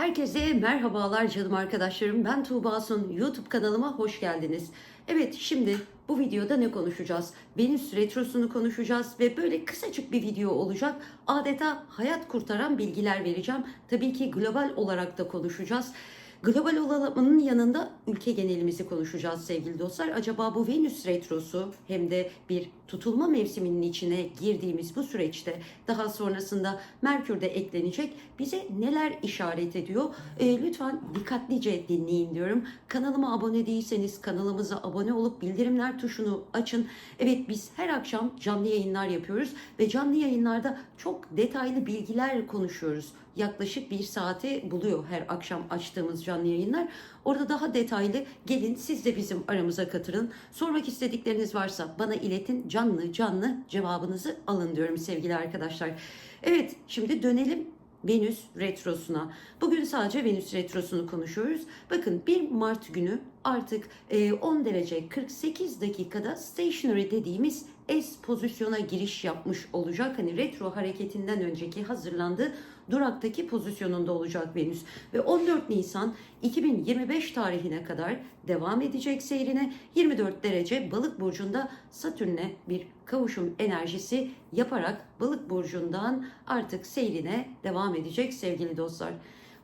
Herkese merhabalar canım arkadaşlarım. Ben Tuğba Sun. YouTube kanalıma hoş geldiniz. Evet şimdi bu videoda ne konuşacağız? Venüs retrosunu konuşacağız ve böyle kısacık bir video olacak. Adeta hayat kurtaran bilgiler vereceğim. Tabii ki global olarak da konuşacağız. Global olanın yanında ülke genelimizi konuşacağız sevgili dostlar. Acaba bu Venüs retrosu hem de bir tutulma mevsiminin içine girdiğimiz bu süreçte daha sonrasında Merkür de eklenecek. Bize neler işaret ediyor? E, lütfen dikkatlice dinleyin diyorum. Kanalıma abone değilseniz kanalımıza abone olup bildirimler tuşunu açın. Evet biz her akşam canlı yayınlar yapıyoruz ve canlı yayınlarda çok detaylı bilgiler konuşuyoruz. Yaklaşık bir saati buluyor her akşam açtığımız canlı yayınlar. Orada daha detaylı gelin siz de bizim aramıza katılın. Sormak istedikleriniz varsa bana iletin canlı canlı cevabınızı alın diyorum sevgili arkadaşlar. Evet şimdi dönelim Venüs retrosuna. Bugün sadece Venüs retrosunu konuşuyoruz. Bakın 1 Mart günü artık e, 10 derece 48 dakikada stationary dediğimiz S pozisyona giriş yapmış olacak. Hani retro hareketinden önceki hazırlandığı duraktaki pozisyonunda olacak Venüs. Ve 14 Nisan 2025 tarihine kadar devam edecek seyrine 24 derece balık burcunda Satürn'e bir kavuşum enerjisi yaparak balık burcundan artık seyrine devam edecek sevgili dostlar.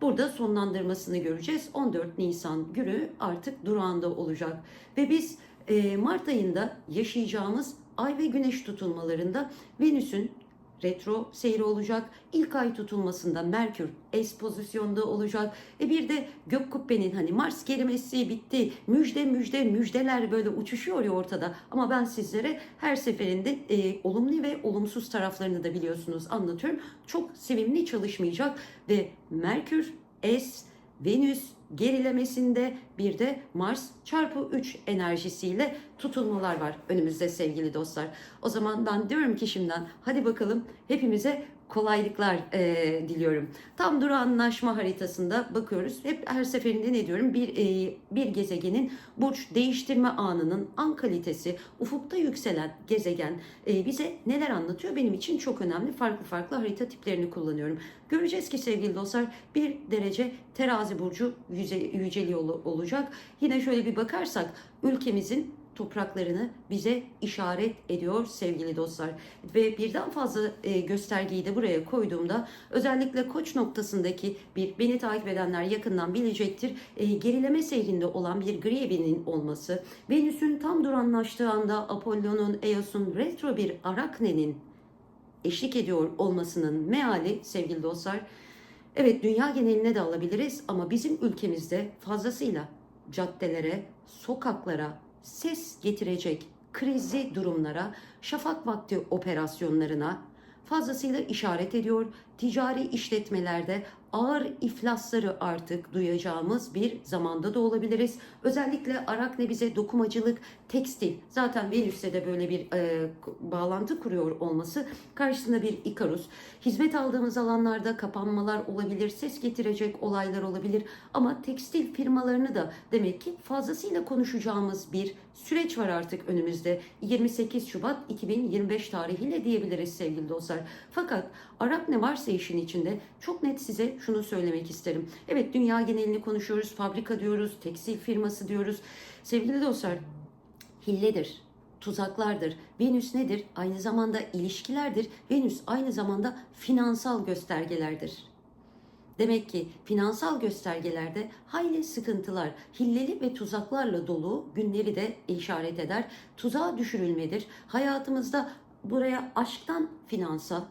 Burada sonlandırmasını göreceğiz. 14 Nisan günü artık durağında olacak. Ve biz e, Mart ayında yaşayacağımız ay ve güneş tutulmalarında Venüs'ün retro seyri olacak. İlk ay tutulmasında Merkür S pozisyonda olacak. E bir de gök kubbenin hani Mars kelimesi bitti. Müjde müjde müjdeler böyle uçuşuyor ya ortada. Ama ben sizlere her seferinde e, olumlu ve olumsuz taraflarını da biliyorsunuz anlatıyorum. Çok sevimli çalışmayacak ve Merkür S Venüs gerilemesinde bir de Mars çarpı 3 enerjisiyle tutulmalar var önümüzde sevgili dostlar. O zaman ben diyorum ki şimdiden hadi bakalım hepimize kolaylıklar e, diliyorum. Tam durağanlaşma haritasında bakıyoruz. Hep her seferinde ne diyorum? Bir e, bir gezegenin burç değiştirme anının an kalitesi, ufukta yükselen gezegen e, bize neler anlatıyor? Benim için çok önemli. Farklı farklı harita tiplerini kullanıyorum. Göreceğiz ki sevgili dostlar bir derece terazi burcu yüce, yüceliyor olacak. Yine şöyle bir bakarsak ülkemizin topraklarını bize işaret ediyor sevgili dostlar. Ve birden fazla e, göstergeyi de buraya koyduğumda özellikle koç noktasındaki bir beni takip edenler yakından bilecektir. E, gerileme seyrinde olan bir gri evinin olması, Venüs'ün tam duranlaştığı anda Apollon'un, Eos'un retro bir Arakne'nin eşlik ediyor olmasının meali sevgili dostlar. Evet dünya geneline de alabiliriz ama bizim ülkemizde fazlasıyla caddelere, sokaklara, ses getirecek krizi durumlara, şafak vakti operasyonlarına fazlasıyla işaret ediyor. Ticari işletmelerde ağır iflasları artık duyacağımız bir zamanda da olabiliriz. Özellikle Arakne bize dokumacılık, tekstil, zaten Venüs'te de böyle bir e, bağlantı kuruyor olması karşısında bir Ikarus. Hizmet aldığımız alanlarda kapanmalar olabilir, ses getirecek olaylar olabilir ama tekstil firmalarını da demek ki fazlasıyla konuşacağımız bir süreç var artık önümüzde. 28 Şubat 2025 tarihiyle diyebiliriz sevgili dostlar. Fakat Arakne varsa işin içinde çok net size şunu söylemek isterim. Evet dünya genelini konuşuyoruz, fabrika diyoruz, tekstil firması diyoruz. Sevgili dostlar, hilledir, tuzaklardır. Venüs nedir? Aynı zamanda ilişkilerdir. Venüs aynı zamanda finansal göstergelerdir. Demek ki finansal göstergelerde hayli sıkıntılar, hilleli ve tuzaklarla dolu günleri de işaret eder. Tuzağa düşürülmedir. Hayatımızda buraya aşktan finansa,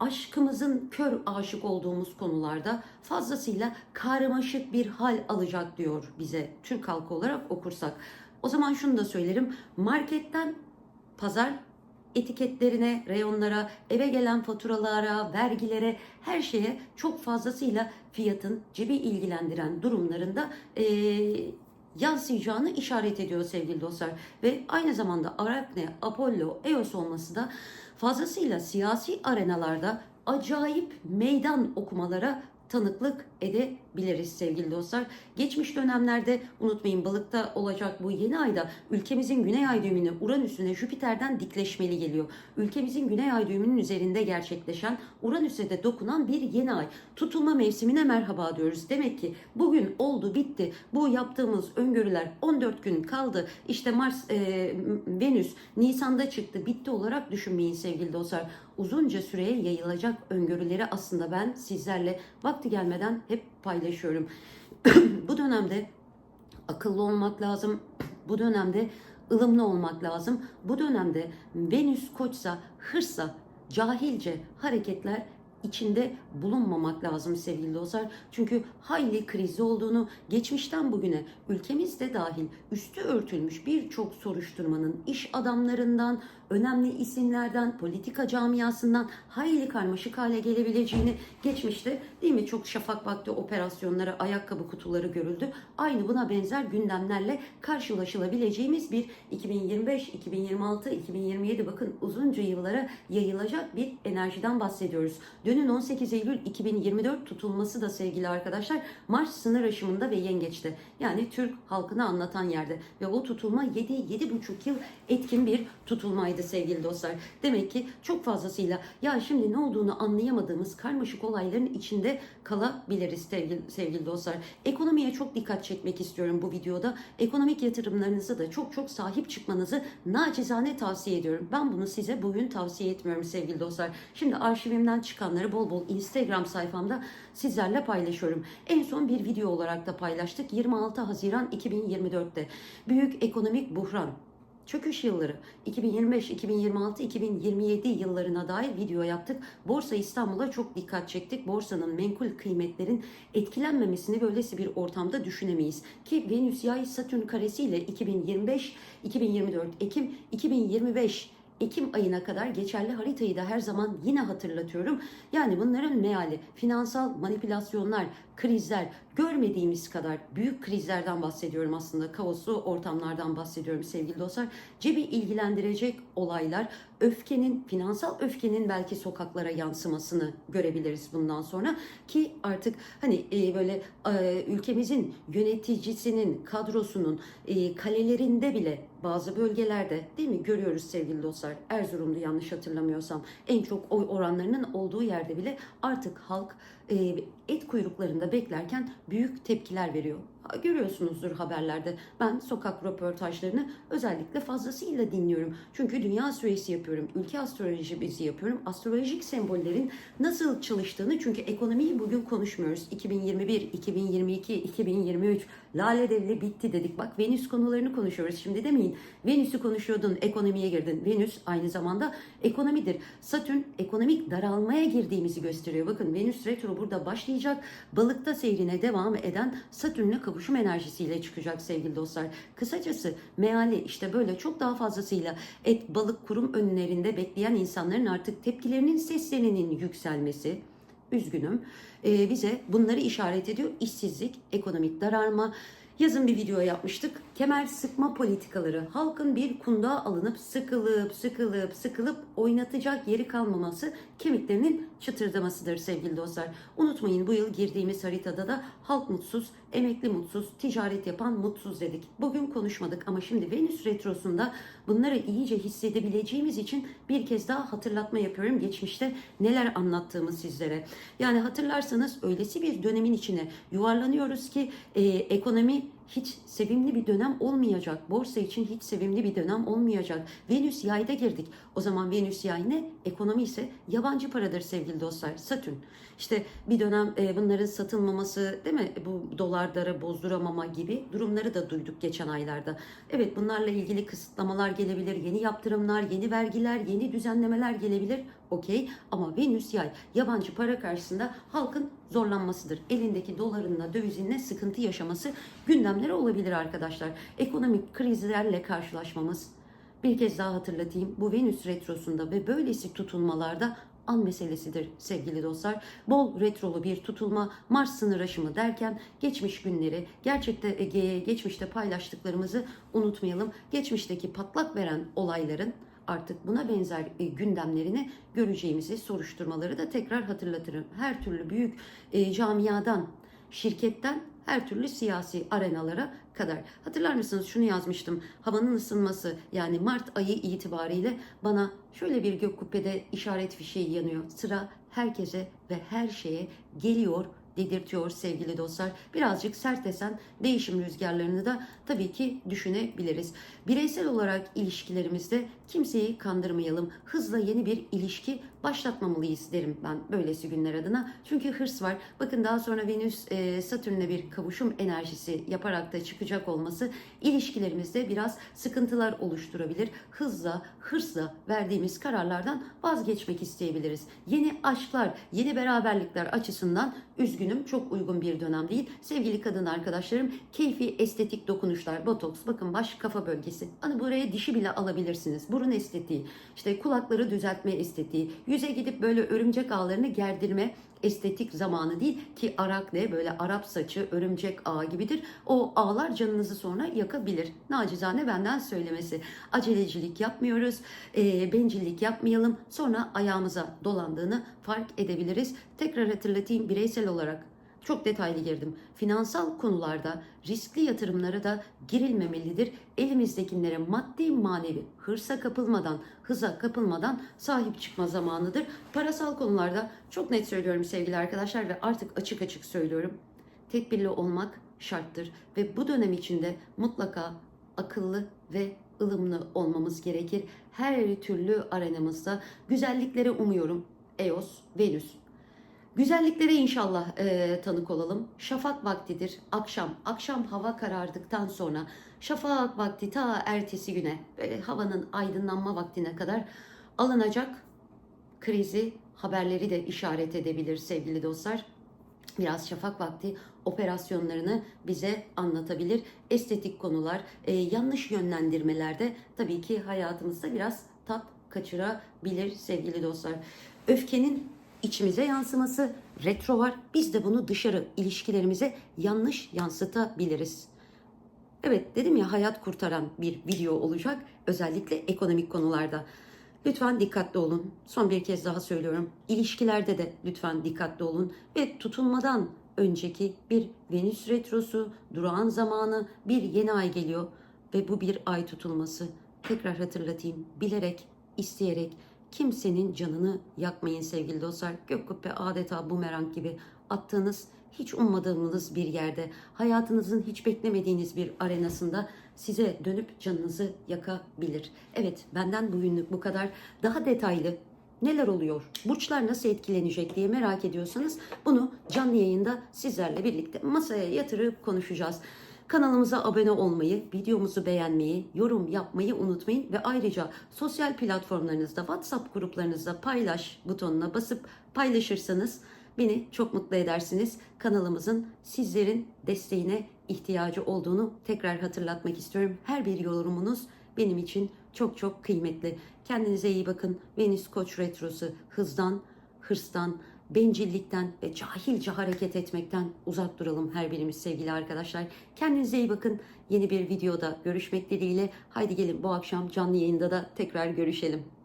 aşkımızın kör aşık olduğumuz konularda fazlasıyla karmaşık bir hal alacak diyor bize Türk halkı olarak okursak. O zaman şunu da söylerim. Marketten pazar etiketlerine, reyonlara, eve gelen faturalara, vergilere, her şeye çok fazlasıyla fiyatın cebi ilgilendiren durumlarında e, yansıyacağını işaret ediyor sevgili dostlar. Ve aynı zamanda Arakne, Apollo, Eos olması da fazlasıyla siyasi arenalarda acayip meydan okumalara tanıklık edebiliriz sevgili dostlar. Geçmiş dönemlerde unutmayın balıkta olacak bu yeni ayda ülkemizin güney ay düğümüne Uranüs'üne Jüpiter'den dikleşmeli geliyor. Ülkemizin güney ay düğümünün üzerinde gerçekleşen Uranüs'e de dokunan bir yeni ay. Tutulma mevsimine merhaba diyoruz. Demek ki bugün oldu bitti. Bu yaptığımız öngörüler 14 gün kaldı. İşte Mars, e, Venüs Nisan'da çıktı bitti olarak düşünmeyin sevgili dostlar. Uzunca süreye yayılacak öngörüleri aslında ben sizlerle vakti gelmeden hep paylaşıyorum. Bu dönemde akıllı olmak lazım. Bu dönemde ılımlı olmak lazım. Bu dönemde Venüs koçsa, hırsa, cahilce hareketler içinde bulunmamak lazım sevgili dostlar. Çünkü hayli krizi olduğunu geçmişten bugüne ülkemizde dahil üstü örtülmüş birçok soruşturmanın iş adamlarından, önemli isimlerden, politika camiasından hayli karmaşık hale gelebileceğini geçmişte değil mi çok şafak vakti operasyonlara, ayakkabı kutuları görüldü. Aynı buna benzer gündemlerle karşılaşılabileceğimiz bir 2025, 2026, 2027 bakın uzunca yıllara yayılacak bir enerjiden bahsediyoruz. Dönün 18 Eylül 2024 tutulması da sevgili arkadaşlar Mars sınır aşımında ve yengeçte. Yani Türk halkını anlatan yerde ve o tutulma 7-7,5 yıl etkin bir tutulmaydı sevgili dostlar. Demek ki çok fazlasıyla ya şimdi ne olduğunu anlayamadığımız karmaşık olayların içinde kalabiliriz sevgili, sevgili dostlar. Ekonomiye çok dikkat çekmek istiyorum bu videoda. Ekonomik yatırımlarınızı da çok çok sahip çıkmanızı nacizane tavsiye ediyorum. Ben bunu size bugün tavsiye etmiyorum sevgili dostlar. Şimdi arşivimden çıkanları bol bol Instagram sayfamda sizlerle paylaşıyorum. En son bir video olarak da paylaştık. 26 Haziran 2024'te. Büyük ekonomik buhran çöküş yılları 2025, 2026, 2027 yıllarına dair video yaptık. Borsa İstanbul'a çok dikkat çektik. Borsanın menkul kıymetlerin etkilenmemesini böylesi bir ortamda düşünemeyiz. Ki Venüs Yay Satürn karesiyle 2025, 2024 Ekim, 2025 Ekim ayına kadar geçerli haritayı da her zaman yine hatırlatıyorum. Yani bunların meali finansal manipülasyonlar, krizler, görmediğimiz kadar büyük krizlerden bahsediyorum aslında. Kaoslu ortamlardan bahsediyorum sevgili dostlar. Cebi ilgilendirecek olaylar, öfkenin, finansal öfkenin belki sokaklara yansımasını görebiliriz bundan sonra. Ki artık hani e, böyle e, ülkemizin yöneticisinin, kadrosunun e, kalelerinde bile bazı bölgelerde değil mi görüyoruz sevgili dostlar. Erzurum'da yanlış hatırlamıyorsam en çok oy oranlarının olduğu yerde bile artık halk e, et kuyruklarında beklerken büyük tepkiler veriyor. Görüyorsunuzdur haberlerde. Ben sokak röportajlarını özellikle fazlasıyla dinliyorum. Çünkü dünya süresi yapıyorum. Ülke astrolojisi yapıyorum. Astrolojik sembollerin nasıl çalıştığını çünkü ekonomiyi bugün konuşmuyoruz. 2021, 2022, 2023 lale devri bitti dedik. Bak Venüs konularını konuşuyoruz. Şimdi demeyin Venüs'ü konuşuyordun ekonomiye girdin. Venüs aynı zamanda ekonomidir. Satürn ekonomik daralmaya girdiğimizi gösteriyor. Bakın Venüs retro burada başlayacak. Balıkta seyrine devam eden Satürn'le kavuşum enerjisiyle çıkacak sevgili dostlar. Kısacası meali işte böyle çok daha fazlasıyla et balık kurum önlerinde bekleyen insanların artık tepkilerinin seslerinin yükselmesi, üzgünüm, e, bize bunları işaret ediyor. İşsizlik, ekonomik daralma, Yazın bir video yapmıştık. Kemer sıkma politikaları. Halkın bir kundağa alınıp sıkılıp sıkılıp sıkılıp oynatacak yeri kalmaması kemiklerinin çıtırdamasıdır sevgili dostlar. Unutmayın bu yıl girdiğimiz haritada da halk mutsuz, emekli mutsuz, ticaret yapan mutsuz dedik. Bugün konuşmadık ama şimdi Venüs retrosunda bunları iyice hissedebileceğimiz için bir kez daha hatırlatma yapıyorum. Geçmişte neler anlattığımı sizlere. Yani hatırlarsanız öylesi bir dönemin içine yuvarlanıyoruz ki e, ekonomi hiç sevimli bir dönem olmayacak. Borsa için hiç sevimli bir dönem olmayacak. Venüs yayda girdik. O zaman Venüs yay ne? Ekonomi ise yabancı paradır sevgili dostlar. Satürn. İşte bir dönem e, bunların satılmaması değil mi? Bu dolarları bozduramama gibi durumları da duyduk geçen aylarda. Evet bunlarla ilgili kısıtlamalar gelebilir. Yeni yaptırımlar, yeni vergiler, yeni düzenlemeler gelebilir. Okey ama Venüs yay yabancı para karşısında halkın zorlanmasıdır. Elindeki dolarınla dövizinle sıkıntı yaşaması gündemleri olabilir arkadaşlar. Ekonomik krizlerle karşılaşmamız bir kez daha hatırlatayım. Bu Venüs retrosunda ve böylesi tutulmalarda an meselesidir sevgili dostlar. Bol retrolu bir tutulma, Mars sınır aşımı derken geçmiş günleri, gerçekte Ege'ye geçmişte paylaştıklarımızı unutmayalım. Geçmişteki patlak veren olayların artık buna benzer e, gündemlerini göreceğimizi soruşturmaları da tekrar hatırlatırım. Her türlü büyük e, camiadan, şirketten her türlü siyasi arenalara kadar. Hatırlar mısınız şunu yazmıştım. Havanın ısınması yani Mart ayı itibariyle bana şöyle bir gök kubbede işaret fişeği yanıyor. Sıra herkese ve her şeye geliyor dedirtiyor sevgili dostlar. Birazcık sert esen değişim rüzgarlarını da tabii ki düşünebiliriz. Bireysel olarak ilişkilerimizde kimseyi kandırmayalım. Hızla yeni bir ilişki başlatmamalıyız derim ben böylesi günler adına. Çünkü hırs var. Bakın daha sonra Venüs e, Satürn'le bir kavuşum enerjisi yaparak da çıkacak olması ilişkilerimizde biraz sıkıntılar oluşturabilir. Hızla, hırsla verdiğimiz kararlardan vazgeçmek isteyebiliriz. Yeni aşklar, yeni beraberlikler açısından üzgünüm çok uygun bir dönem değil. Sevgili kadın arkadaşlarım keyfi estetik dokunuşlar, botoks, bakın baş kafa bölgesi. Hani buraya dişi bile alabilirsiniz. Burun estetiği, işte kulakları düzeltme estetiği, yüze gidip böyle örümcek ağlarını gerdirme estetik zamanı değil ki arak ne böyle Arap saçı örümcek ağı gibidir. O ağlar canınızı sonra yakabilir. Nacizane benden söylemesi. Acelecilik yapmıyoruz, e, bencillik yapmayalım. Sonra ayağımıza dolandığını fark edebiliriz. Tekrar hatırlatayım bireysel olarak çok detaylı girdim. Finansal konularda riskli yatırımlara da girilmemelidir. Elimizdekilere maddi manevi hırsa kapılmadan, hıza kapılmadan sahip çıkma zamanıdır. Parasal konularda çok net söylüyorum sevgili arkadaşlar ve artık açık açık söylüyorum. Tedbirli olmak şarttır ve bu dönem içinde mutlaka akıllı ve ılımlı olmamız gerekir. Her türlü arenamızda güzelliklere umuyorum. Eos, Venüs, Güzelliklere inşallah e, tanık olalım. Şafak vaktidir, akşam. Akşam hava karardıktan sonra şafak vakti ta ertesi güne, böyle havanın aydınlanma vaktine kadar alınacak krizi haberleri de işaret edebilir sevgili dostlar. Biraz şafak vakti operasyonlarını bize anlatabilir. Estetik konular, e, yanlış yönlendirmelerde tabii ki hayatımızda biraz tat kaçırabilir sevgili dostlar. Öfkenin içimize yansıması retro var. Biz de bunu dışarı ilişkilerimize yanlış yansıtabiliriz. Evet dedim ya hayat kurtaran bir video olacak özellikle ekonomik konularda. Lütfen dikkatli olun. Son bir kez daha söylüyorum. İlişkilerde de lütfen dikkatli olun ve tutunmadan önceki bir Venüs retrosu, durağan zamanı, bir yeni ay geliyor ve bu bir ay tutulması. Tekrar hatırlatayım. Bilerek, isteyerek kimsenin canını yakmayın sevgili dostlar. Gök kubbe adeta bumerang gibi attığınız hiç ummadığınız bir yerde, hayatınızın hiç beklemediğiniz bir arenasında size dönüp canınızı yakabilir. Evet, benden bugünlük bu kadar. Daha detaylı neler oluyor, burçlar nasıl etkilenecek diye merak ediyorsanız bunu canlı yayında sizlerle birlikte masaya yatırıp konuşacağız. Kanalımıza abone olmayı, videomuzu beğenmeyi, yorum yapmayı unutmayın ve ayrıca sosyal platformlarınızda, WhatsApp gruplarınızda paylaş butonuna basıp paylaşırsanız beni çok mutlu edersiniz. Kanalımızın sizlerin desteğine ihtiyacı olduğunu tekrar hatırlatmak istiyorum. Her bir yorumunuz benim için çok çok kıymetli. Kendinize iyi bakın. Venüs Koç retrosu hızdan, hırstan, bencillikten ve cahilce hareket etmekten uzak duralım her birimiz sevgili arkadaşlar. Kendinize iyi bakın. Yeni bir videoda görüşmek dileğiyle. Haydi gelin bu akşam canlı yayında da tekrar görüşelim.